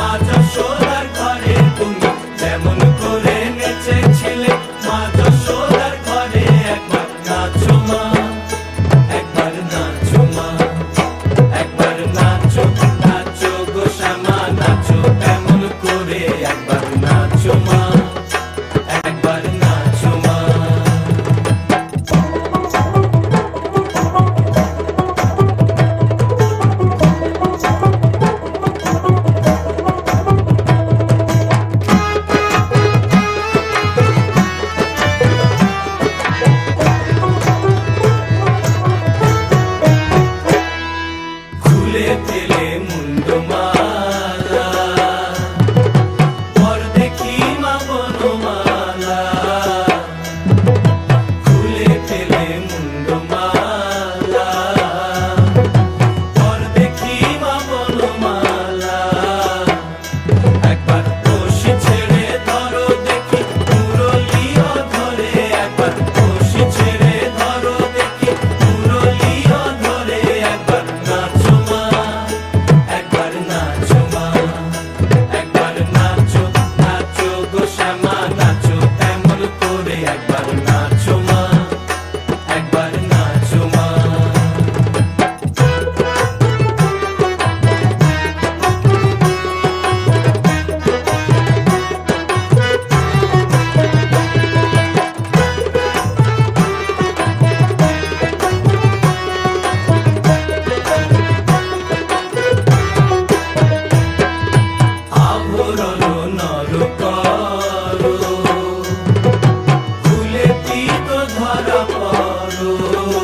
নেচেছিলে আভরণ নর করো খুলে পিত ধরা পড়ো।